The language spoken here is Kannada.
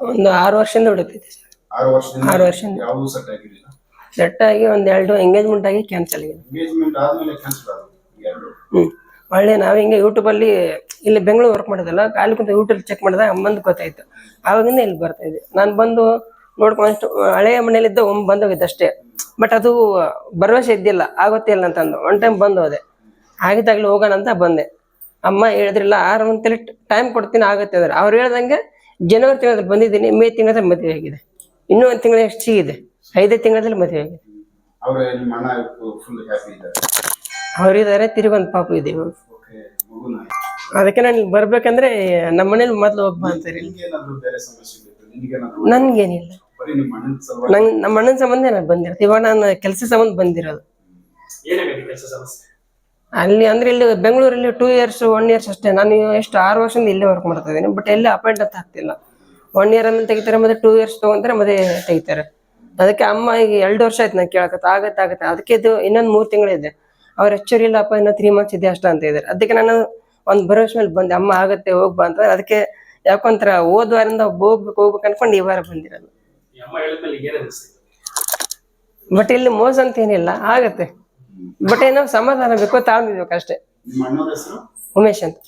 ಒಂದು ಆರು ವರ್ಷದಿಂದ ಹುಡುಕ್ತಿದ್ದೆ ಸರ್. ಆರು ವರ್ಷದಿಂದ ಆರು ವರ್ಷದಿಂದ. ಯಾವುದು ಸೆಟ್ ಆಗಿರಲಿಲ್ಲ? ಸೆಟ್ ಆಗಿ ಒಂದ್ ಎರಡು ಎಂಗೇಜ್ಮೆಂಟ್ ಆಗಿ ಕ್ಯಾನ್ಸಲ್ ಆಗಿದೆ. ಎಂಗೇಜ್ಮೆಂಟ್ ಆದ್ಮೇಲೆ ಕ್ಯಾನ್ಸಲ್ ಆದವು ಎರಡು? ಹ್ಮ್. ಒಳ್ಳೆ ನಾವ್ ಹಿಂಗೆ ಯೂಟ್ಯೂಬ್ ಅಲ್ಲಿ ಇಲ್ಲಿ ಬೆಂಗಳೂರು ವರ್ಕ್ ಮಾಡೋದಲ್ಲ ಖಾಲಿ ಕುಂತ ಯೂಟ್ಯೂಬ್ ಚೆಕ್ ಮಾಡಿದಾಗ ಅಮ್ಮಂದು ಗೊತ್ತಾಯ್ತು. ಆವಾಗಿಂದ ಇಲ್ಲಿ ಬರ್ತಾ ಇದೆ. ನಾನು ಬಂದು ನೋಡ್ಕೊಂಡು ಅಷ್ಟು ಹಳೆಯ ಮನೇಲಿದ್ದ ಒಮ್ಮೆ ಬಂದೋಗಿದ್ದೆ ಅಷ್ಟೇ ಬಟ್ ಅದು ಭರವಸೆ ಇದ್ದಿಲ್ಲ ಆಗುತ್ತೆ ಇಲ್ಲ ಅಂತಂದು ಒನ್ ಟೈಮ್ ಬಂದು ಹೋದೆ. ಆಗಿದ್ದಾಗಲೇ ಹೋಗೋಣ ಅಂತ ಬಂದೆ. ಅಮ್ಮ ಹೇಳಿದ್ರಿಲ್ಲ ಆರು ಮಂತಲ್ಲಿ ಟೈಮ್ ಕೊಡ್ತೀನಿ ಆಗುತ್ತೆ ಅಂದ್ರೆ. ಅವ್ರು ಹೇಳ್ದಂಗೆ ಜನವರಿ ತಿಂಗಳಲ್ಲಿ ಬಂದಿದ್ದೀನಿ ಮೇ ತಿಂಗಳಲ್ಲಿ ಮದುವೆ ಆಗಿದೆ. ಇನ್ನೂ ಒಂದು ತಿಂಗಳ ಎಷ್ಟು ಇದೆ ಐದೇ ತಿಂಗಳಲ್ಲಿ ಮದುವೆ ಆಗಿದೆ. ಅವರಿದ್ದಾರೆ ತಿರುಗಿ ಒಂದು ಪಾಪು ಇದೆ ಅದಕ್ಕೆ ನಾನು ಬರ್ಬೇಕಂದ್ರೆ ನಮ್ಮ ಮನೇಲಿ ಮೊದ್ಲು ಹೋಗ್ ಬಾ ಅಂತಾರೆ ನನ್ಗೇನಿಲ್ಲ. ನಂಗೆ ನಿಮ್ಮ ಅಣ್ಣನ ಸಲುವಾಗಿ ನಂಗ್ ನಮ್ಮ ಅಣ್ಣನ ಸಂಬಂಧ ನಾನು ಬಂದಿರೋದು. ಇವಾಗ ನಾನು ಕೆಲಸ ಸಂಬಂಧ ಬಂದಿರೋದು. ಏನಾಗಿದೆ ಕೆಲಸ ಸಮಸ್ಯೆ? ಅಲ್ಲಿ ಅಂದ್ರೆ ಇಲ್ಲಿ ಬೆಂಗಳೂರಲ್ಲಿ ಟೂ ಇಯರ್ಸ್ ಒನ್ ಇಯರ್ಸ್ ಅಷ್ಟೇ. ನಾನು ಎಷ್ಟು ಆರು ವರ್ಷದಿಂದ ಇಲ್ಲೇ ವರ್ಕ್ ಮಾಡ್ತಾ ಇದ್ದೀನಿ. ಬಟ್ ಎಲ್ಲಿ ಅಪಾಯಿಂಟ್ ಅಂತ ಆಗ್ತಿಲ್ಲ ಒನ್ ಇಯರ್ ಅಂದ್ರೆ ತೆಗಿತಾರೆ ಮತ್ತೆ ಟೂ ಇಯರ್ಸ್ ತಗೊಂಡ್ರೆ ಮತ್ತೆ ತೆಗಿತಾರೆ. ಅದಕ್ಕೆ ಅಮ್ಮ ಈಗ ಎರಡು ವರ್ಷ ಆಯ್ತು ನಾನು ಕೇಳಕತ್ತ. ಆಗತ್ತೆ ಆಗತ್ತೆ. ಅದಕ್ಕೆ ಇದು ಇನ್ನೊಂದು ಮೂರು ತಿಂಗಳಿದೆ. ಅವ್ರ ಹೆಚ್ಚೂರಿ ಇಲ್ಲಪ್ಪ ಇನ್ನೂ ತ್ರೀ ಮಂತ್ಸ್ ಇದೆ ಅಷ್ಟ? ಅಂತ ಇದ್ದಾರೆ ಅದಕ್ಕೆ ನಾನು ಒಂದು ಭರವಸೆ ಮೇಲೆ ಬಂದೆ. ಅಮ್ಮ ಆಗತ್ತೆ ಹೋಗ್ಬಾ ಅಂತ. ಅದಕ್ಕೆ ಯಾಕೊಂತರ ಹೋದ ವಾರದಿಂದ ಹೋಗ್ಬೇಕು ಹೋಗ್ಬೇಕು ಅನ್ಕೊಂಡು ಈ ವಾರ ಬಂದಿರೋದು. ಬಟ್ ಇಲ್ಲಿ ಮೋಸ ಅಂತ ಏನಿಲ್ಲ. ಆಗತ್ತೆ. ಬಟ್ ಏನೋ ಸಮಾಧಾನ ಬೇಕು ತಾಳ್ಮೆ ಬೇಕು ಅಷ್ಟೇ. ಉಮೇಶ್ ಅಂತ.